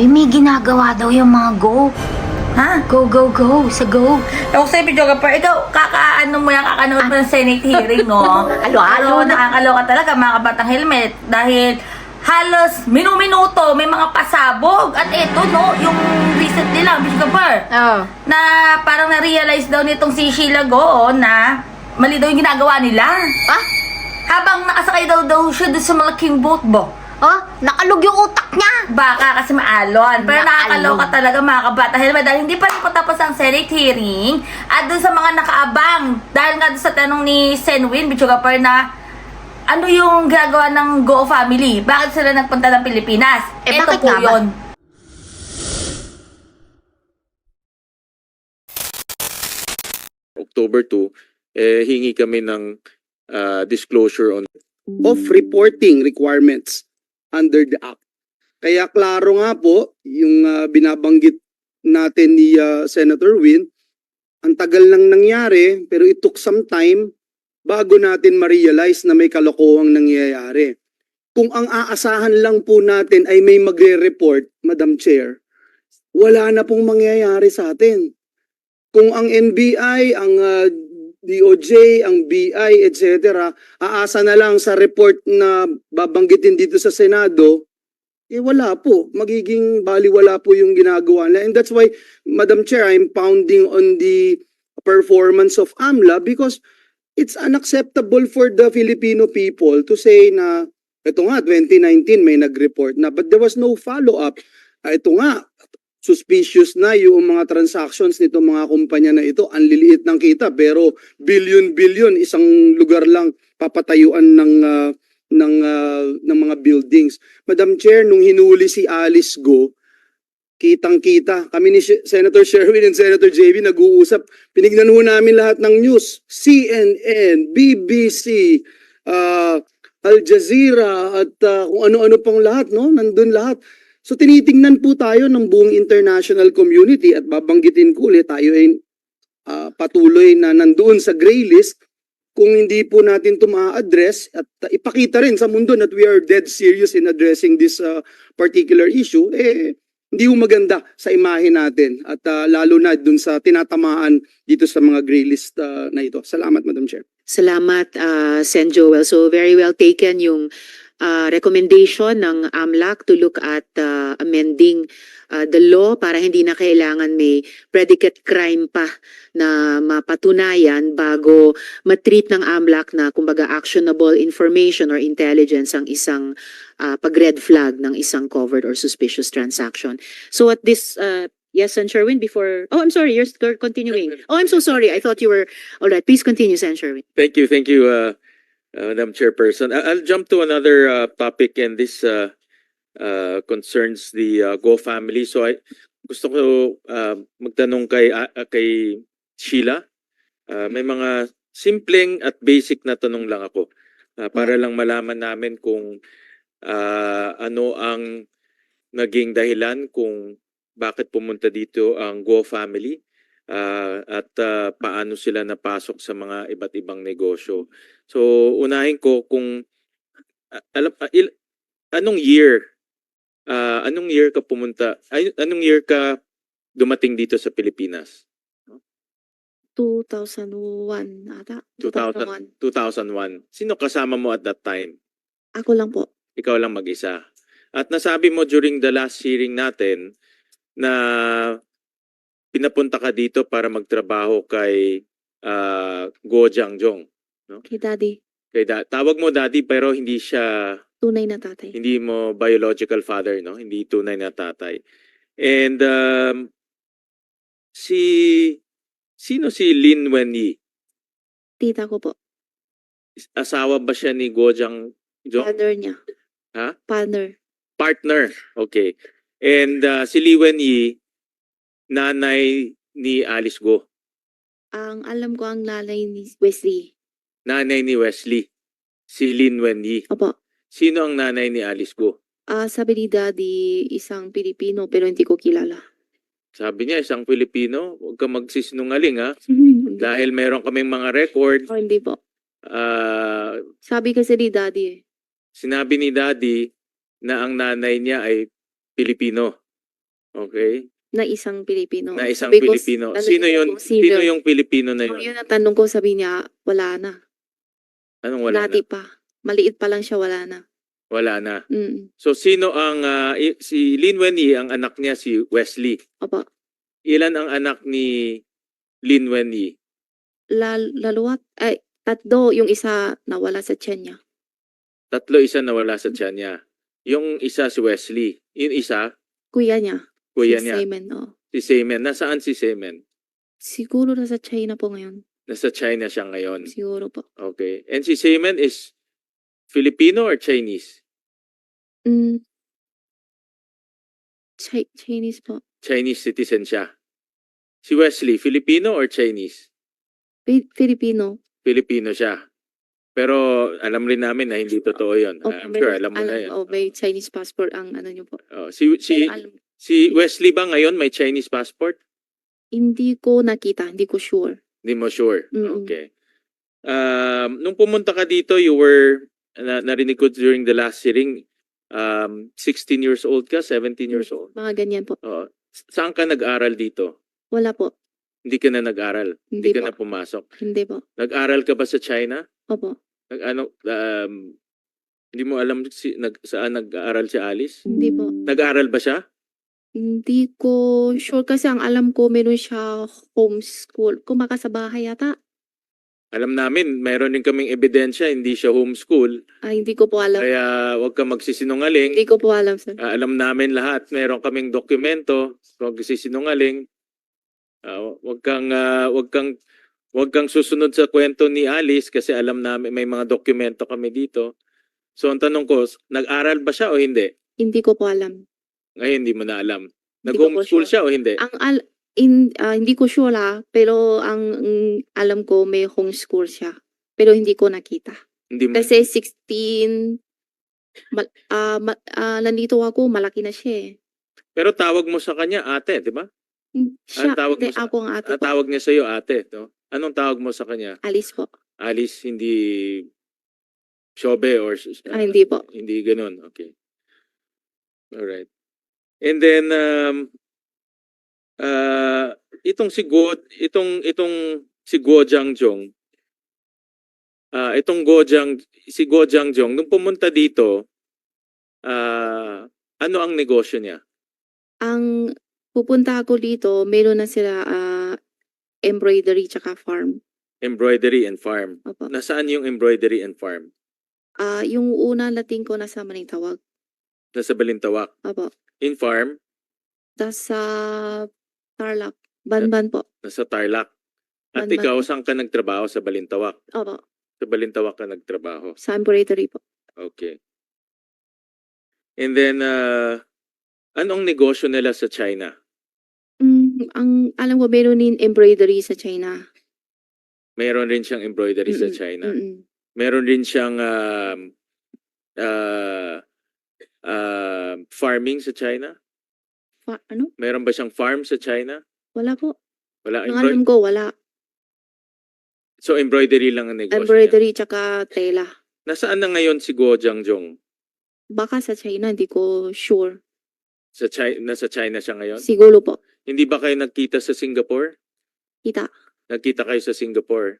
Eh, may ginagawa daw yung mga go. Ha? Go, go, go. Sa go. Ako sa'yo, video ka pa. Ikaw, kakaano mo yan, kakanood mo ng Senate hearing, no? Alo-alo nakakaloka talaga, mga kabatang helmet. Dahil halos minu-minuto may mga pasabog. At eto, no, yung recently lang, Bishop Oh. na parang na-realize daw nitong si Sheila Go na mali daw yung ginagawa nila. Ah? Habang nakasakay daw daw siya doon sa malaking boat ba? Oh, nakalog yung utak niya. Baka kasi maalon. Pero Naalog. nakakaloka talaga mga kabata. Helmet, dahil hindi pa rin po tapos ang Senate hearing. At doon sa mga nakaabang. Dahil nga doon sa tanong ni Senwin, Bichugapar na ano yung ginagawa ng Go family? Bakit sila nagpunta ng Pilipinas? Eh, Ito bakit po nga ba? yun. October 2, eh, hingi kami ng ah, disclosure on of reporting requirements under the Act. Kaya klaro nga po, yung ah, binabanggit natin ni ah, Senator Win, ang tagal lang nangyari, pero it took some time bago natin ma-realize na may kalokohang nangyayari. Kung ang aasahan lang po natin ay may magre-report, Madam Chair, wala na pong mangyayari sa atin. Kung ang NBI, ang ah, DOJ, ang BI, etc., aasa na lang sa report na babanggitin dito sa Senado, eh wala po. Magiging baliwala po yung ginagawa nila. And that's why, Madam Chair, I'm pounding on the performance of AMLA because it's unacceptable for the Filipino people to say na ito nga, 2019 may nag-report na but there was no follow-up. Ah, ito nga, suspicious na yung mga transactions nito mga kumpanya na ito. Ang liliit ng kita pero billion-billion isang lugar lang papatayuan ng ah, ng ah, ng mga buildings. Madam Chair, nung hinuli si Alice Go, kitang-kita. Kami ni Senator Sherwin and Senator JB nag-uusap. Pinignan namin lahat ng news. CNN, BBC, ah, Al Jazeera at ah, kung ano-ano pang lahat, no? Nandun lahat. So tinitingnan po tayo ng buong international community at babanggitin ko ulit tayo ay ah, patuloy na nandoon sa gray list kung hindi po natin ito ma-address at ipakita rin sa mundo that we are dead serious in addressing this ah, particular issue, eh hindi po maganda sa imahe natin at ah, lalo na dun sa tinatamaan dito sa mga gray list ah, na ito. Salamat, Madam Chair. Salamat, uh, Sen Joel. So very well taken yung uh, recommendation ng AMLAC to look at uh, amending uh, the law para hindi na kailangan may predicate crime pa na mapatunayan bago matreat ng AMLAC na kumbaga actionable information or intelligence ang isang uh, pag-red flag ng isang covered or suspicious transaction. So at this uh, Yes, Sen Sherwin, before... Oh, I'm sorry, you're continuing. Oh, I'm so sorry. I thought you were... All right, please continue, Sen Sherwin. Thank you, thank you, uh, uh, Madam Chairperson. I'll jump to another uh, topic and this uh, uh, concerns the uh, Go family. So I gusto ko uh, magtanong kay uh, uh, kay Sheila. Uh, may mga simpleng at basic na tanong lang ako uh, para lang malaman namin kung uh, ano ang naging dahilan kung bakit pumunta dito ang Go family ah, at ah, paano sila napasok sa mga iba't ibang negosyo. So unahin ko kung alam il- anong year ah, anong year ka pumunta ay, anong year ka dumating dito sa Pilipinas? 2001 ata. 2000. 2001. Sino kasama mo at that time? Ako lang po. Ikaw lang mag-isa. At nasabi mo during the last hearing natin na pinapunta ka dito para magtrabaho kay ah, Go Jiangjong. Kay daddy. Kay da- tawag mo daddy pero hindi siya Tunay na tatay. hindi mo biological father no hindi tunay na tatay and um, si sino si Lin Wenyi Tita ko po. asawa ba siya ni Go Jiang Jong Partner niya. Ha? Partner. partner okay and uh, si Li Wenyi nanay ni Alice Go Ang alam ko ang nanay ni Wesley. Nanay ni Wesley si Lin Wenyi Opo. sino ang nanay ni Alice Go Ah, sabi ni daddy, isang Pilipino pero hindi ko kilala. sabi niya isang Pilipino huwag ka magsisinungaling ha dahil meron kaming mga record Oh, hindi po. ah Sabi kasi ni daddy eh. sinabi ni daddy na ang nanay niya ay Pilipino. Okay. na isang Pilipino. Na isang Sabi ko, Pilipino. ano Sino yun? kung Sino yung Pilipino na So, yun? yun ang tanong ko, sabi niya, wala na. Anong wala Dati na? pa. Maliit pa lang siya, wala na. Wala na. Mm. So sino ang ah, i- si Lin Wenyi, ang anak niya si Wesley. Opo. Ilan ang anak ni Lin Wenyi? Lal laluwat, ay, tatlo, yung isa nawala sa tiyan niya. Tatlo isa nawala sa tiyan niya. Yung isa si Wesley. Yung isa, Kuya niya. kuya si niya. Simon, oh. Si Semen. Nasaan si Semen? Siguro nasa China po ngayon. Nasa China siya ngayon. Siguro po. Okay. And si Semen is Filipino or Chinese? Mm. Chi- Chinese po. Chinese citizen siya. Si Wesley, Filipino or Chinese? Fi- Filipino. Filipino siya. Pero alam rin namin na hindi totoo yun. I'm sure alam mo na yan. Oh, may Chinese passport ang ano niyo po. Oh, si si Pero alam- si Wesley ba ngayon may Chinese passport? hindi ko nakita, hindi ko sure. Hindi mo sure. Mm-mm. Okay. Um, nung pumunta ka dito, you were na, narinig ko during the last hearing, um, 16 years old ka, 17 years old. Mga ganyan po. Oo. Saan ka nag-aral dito? Wala po. Hindi ka na nag-aral. Hindi, Hindi ka po. na pumasok. Hindi po. Nag-aral ka ba sa China? Opo. Nag ano um, hindi mo alam si, nag, saan nag-aaral si Alice? Hindi po. Nag-aaral ba siya? Hindi ko sure kasi ang alam ko meron siya homeschool. Kumaka sa bahay yata. Alam namin, mayroon din kaming ebidensya, hindi siya homeschool. Ay, hindi ko po alam. Kaya huwag ka magsisinungaling. Hindi ko po alam, sir. Ah, alam namin lahat, meron kaming dokumento, huwag sisinungaling. Ah, wag kang ah, wag kang wag kang susunod sa kwento ni Alice kasi alam namin may mga dokumento kami dito. So ang tanong ko, nag-aral ba siya o hindi? Hindi ko po alam. Ngayon hindi mo na alam. Nag-homeschool sure. siya o hindi? Ang al in, ah, hindi ko sure ah, pero ang mm, alam ko may homeschool siya. Pero hindi ko nakita. Hindi mo. Kasi 16 mal, ah, ma- ah, nandito ako, malaki na siya eh. Pero tawag mo sa kanya ate, 'di ba? Hmm, Siya, tawag mo hindi, sa- ako ang ate po. tawag niya sa iyo ate, no? Anong tawag mo sa kanya? Alice po. Alice hindi Shobe or Ah, hindi po. Hindi ganun. Okay. All right. And then um uh itong si Go itong itong si Go Jiangjong ah itong Go Jiang si Go Jiangjong nung pumunta dito ah ano ang negosyo niya? Ang pupunta ako dito, meron na sila ah, embroidery tsaka farm. Embroidery and farm. Opo. Nasaan yung embroidery and farm? Ah, yung una lating ko nasa Manitawag. Nasa Balintawak. Opo. In farm, Tas sa Tarlac. Banban po. nasa Tarlac. At Banban ikaw, saan ka nagtrabaho? Sa Balintawak. Opo. Sa Balintawak ka nagtrabaho. Sa embroidery po. Okay. And then, uh, anong negosyo nila sa China? Mm, ang alam ko meron din embroidery sa China. Meron rin siyang embroidery sa Mm-mm. China. Mm-mm. Meron rin siyang um, uh, uh, farming sa China? Fa- ano? Meron ba siyang farm sa China? Wala po. Wala. Ang Embroid- alam ko, wala. so, embroidery lang ang negosyo niya. Embroidery tsaka tela. Nasaan na ngayon si Guo Jiangjong? Baka sa China, hindi ko sure. Sa China, nasa China siya ngayon? Siguro po. Hindi ba kayo nagkita sa Singapore? Kita. Nagkita kayo sa Singapore.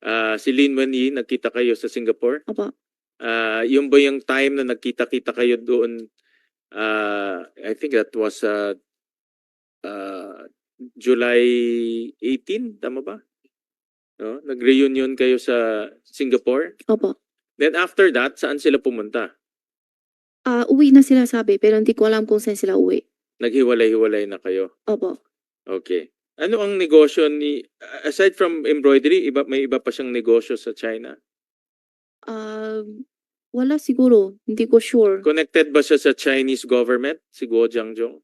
Ah, si Lin Wenyi, nagkita kayo sa Singapore? Opo. Ah, yung ba yung time na nagkita-kita kayo doon? ah, I think that was uh, uh, July 18, tama ba? No? Nag-reunion kayo sa Singapore. Opo. Then after that, saan sila pumunta? Ah, uwi na sila sabi, pero hindi ko alam kung saan sila uwi. Naghiwalay-hiwalay na kayo. Opo. Okay. Ano ang negosyo ni aside from embroidery, iba may iba pa siyang negosyo sa China? Ah, wala siguro. Hindi ko sure. Connected ba siya sa Chinese government, si Guo Jiangjong?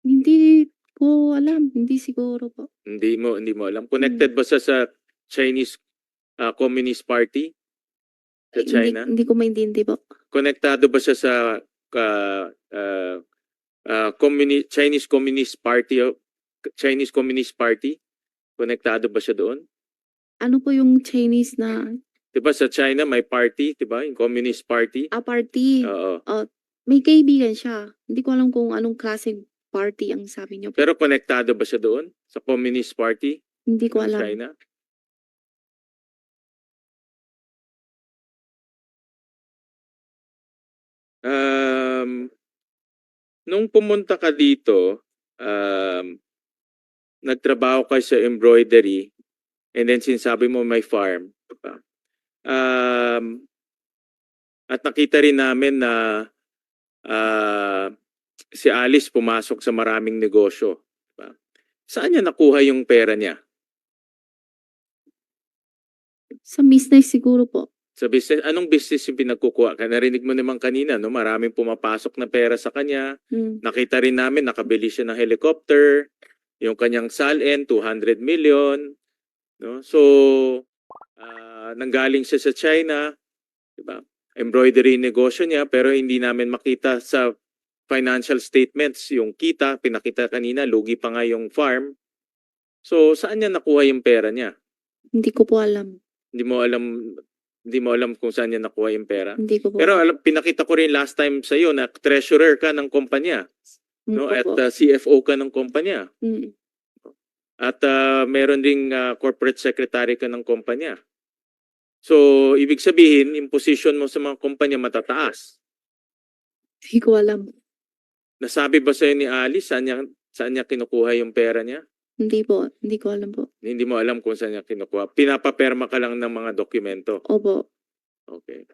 Hindi ko alam. Hindi siguro po. Hindi mo hindi mo alam. Connected ba siya sa Chinese ah, Communist Party sa Ay, hindi- China? Hindi, ko maintindihan po. Konektado ba siya sa ah, ah, ah, Communi- Chinese Communist Party o Chinese Communist Party? Konektado ba siya doon? Ano po yung Chinese na 'Di ba sa China may party, 'di ba? Yung Communist Party. ah, party? Oo. May kaibigan siya. Hindi ko alam kung anong klaseng party ang sabi niyo. Pero konektado ba siya doon? Sa Communist Party Hindi ko ng alam. China? Um, nung pumunta ka dito, um, nagtrabaho ka sa embroidery and then sinasabi mo may farm. diba? Um, at nakita rin namin na ah, si Alice pumasok sa maraming negosyo. Diba? Saan niya nakuha yung pera niya? Sa business siguro po. Sa business, anong business yung pinagkukuha? Kaya narinig mo naman kanina, no? Maraming pumapasok na pera sa kanya. Mm. Nakita rin namin, nakabili siya ng helicopter. Yung kanyang salin, 200 million. No? So, ah, nanggaling siya sa China. Diba? Embroidery negosyo niya, pero hindi namin makita sa financial statements yung kita. Pinakita kanina, lugi pa nga yung farm. So, saan niya nakuha yung pera niya? Hindi ko po alam. Hindi mo alam hindi mo alam kung saan niya nakuha yung pera. Hindi ko po Pero alam, pinakita ko rin last time sa iyo na treasurer ka ng kumpanya, Hindi no? ko At po. uh, CFO ka ng kumpanya. Mm. At uh, meron ding uh, corporate secretary ka ng kumpanya. So, ibig sabihin, yung position mo sa mga kumpanya matataas. Hindi ko alam. Nasabi ba sa'yo ni Ali saan niya, saan niya kinukuha yung pera niya? Hindi po. Hindi ko alam po. Hindi mo alam kung saan niya kinukuha. Pinapaperma ka lang ng mga dokumento. Opo. Okay.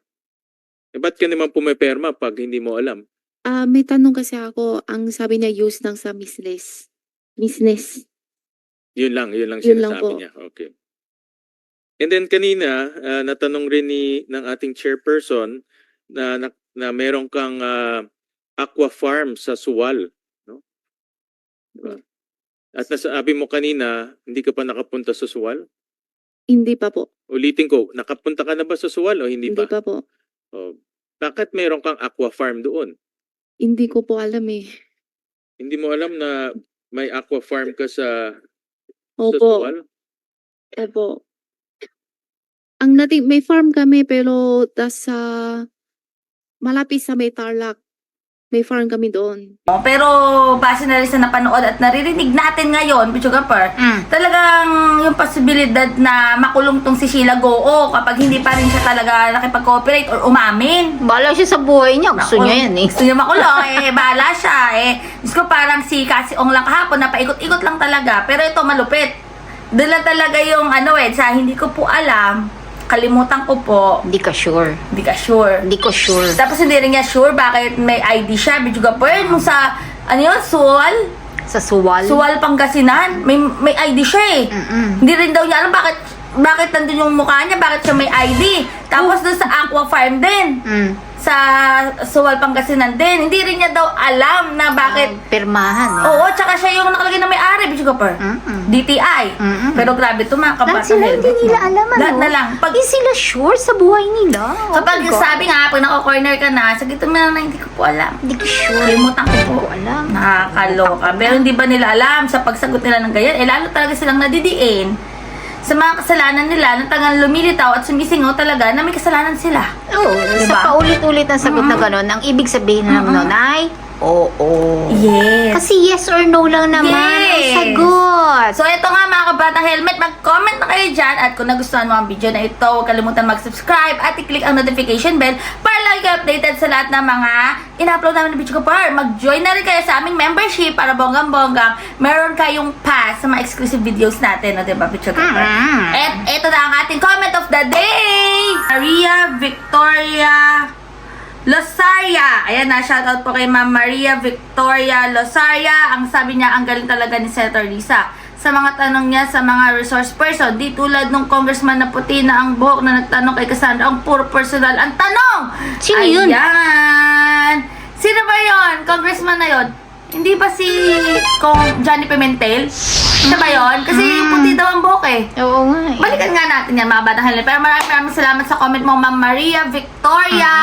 Eh, ba't ka naman pumiperma pag hindi mo alam? Ah, may tanong kasi ako. Ang sabi niya use ng sa business. Business. Yun lang, yun lang Yun lang sinasabi po. niya. Okay. And then kanina, ah, natanong rin ni ng ating chairperson na na, na meron kang ah, aqua farm sa Suwal, no? Diba? At nasabi mo kanina, hindi ka pa nakapunta sa Suwal? Hindi pa po. Ulitin ko, nakapunta ka na ba sa Suwal o hindi, Hindi pa? pa po. Oh, bakit meron kang aqua farm doon? Hindi ko po alam eh. Hindi mo alam na may aqua farm ka sa, sa Opo. Suwal? Opo. Ang nating may farm kami pero tas sa malapit sa may Tarlac. May farm kami doon. Oh, Pero base na rin sa napanood at naririnig natin ngayon, Pichugapur, Mm. talagang yung posibilidad na makulong tong si Sheila Goo kapag hindi pa rin siya talaga nakipag-cooperate or umamin. Bala siya sa buhay niya. Gusto Naku, niya yan eh. Gusto niya makulong, eh, bahala siya, eh. Diyos ko, parang si Cassie Ong lang kahapon, napaikot-ikot lang talaga. Pero ito, malupit. Dala talaga yung, ano eh, sa hindi ko po alam, kalimutan ko po, Hindi ka sure. hindi ka sure. Hindi ko sure. Tapos hindi rin niya sure bakit may ID siya, Bijuga Pearl, nung sa, ano yun, Suwal? Sa suwal. Suwal Pangasinan, may, may ID siya eh. Mm-mm. Hindi rin daw niya alam bakit bakit nandun yung mukha niya, bakit siya may ID. Tapos doon sa Aqua Farm din, Mm. Sa Suwal Pangasinan din, hindi rin niya daw alam na bakit. Pirmahan eh. Oo, tsaka siya yung nakalagay na may-ari, Bijuga Pearl. Mm-mm. DTI. Mm-mm. Pero grabe to mga Lahat kabata sila hindi nila alam ano. Lahat na lang. Pag, Hindi sila sure sa buhay nila. Oh kapag my God. sabi nga, pag nako-corner ka na, sagot mo na hindi ko po alam. Hindi ko sure. Kalimutan ko po. alam. Nakakaloka. Pero hindi ba nila alam sa pagsagot nila ng ganyan? Eh, lalo talaga silang nadidiin sa mga kasalanan nila na tagang lumilitaw at sumisingaw talaga na may kasalanan sila. Oo, Diba? sa paulit-ulit na sagot na gano'n, ang ibig sabihin lang nun ay, oo. Yes. Kasi yes or no lang naman ang Yes. sagot. So, ito nga mga kabatang helmet, mag-comment na kayo dyan at kung nagustuhan mo ang video na ito, huwag kalimutan mag-subscribe at i-click ang notification bell para lagi kayo updated sa lahat ng mga in-upload namin ng video ko par. Mag-join na rin kayo sa aming membership para bonggang-bonggang meron kayong pass sa mga exclusive videos natin, no, diba, video ko par? Mm. At ito na ang ating comment of the day! Maria Victoria Losaria. Ayan na, shoutout po kay Ma'am Maria Victoria Losaria. Ang sabi niya, ang galing talaga ni Senator Lisa. Sa mga tanong niya sa mga resource person, di tulad nung congressman na puti na ang buhok na nagtanong kay Cassandra, ang puro personal ang tanong! Sino yun? Ayan! Sino ba yon? Congressman na yon? Hindi ba si Kong Johnny Pimentel? Siya ba yun? Kasi puti daw ang buhok eh. Oo nga eh. Balikan nga natin yan mga batang helmet. Pero maraming maraming salamat sa comment mo, Ma'am Maria Victoria.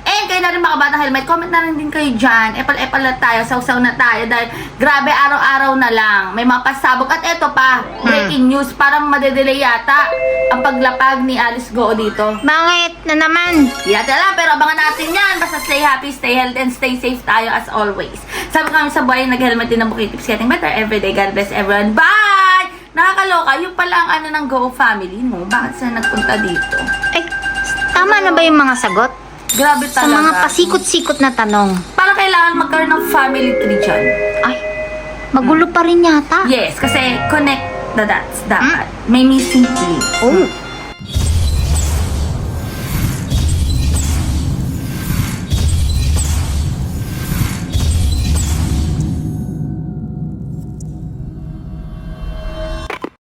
And kayo na rin mga batang helmet, comment na rin din kayo dyan. Epal-epal na tayo, sausaw na tayo. Dahil grabe araw-araw na lang. May mga pasabog. At eto pa, breaking news, parang madedelay yata. ang paglapag ni Alice Go dito. Bakit na naman? Yata lang, pero abangan natin yan. Basta stay happy, stay healthy, and stay safe tayo as always. Sabi kami sa buhay, nag-helmet din ng bukit. Keeps getting better every day. God bless everyone. Bye! Nakakaloka, yung pala ang ano ng Go family mo. Bakit sila nagpunta dito? Eh, tama na ba yung mga sagot? Grabe Sa talaga. mga pasikot-sikot na tanong. Para kailangan magkaroon ng family tree dyan. Ay, magulo pa rin yata. Yes, kasi connect the dots dapat. May missing link. Oh,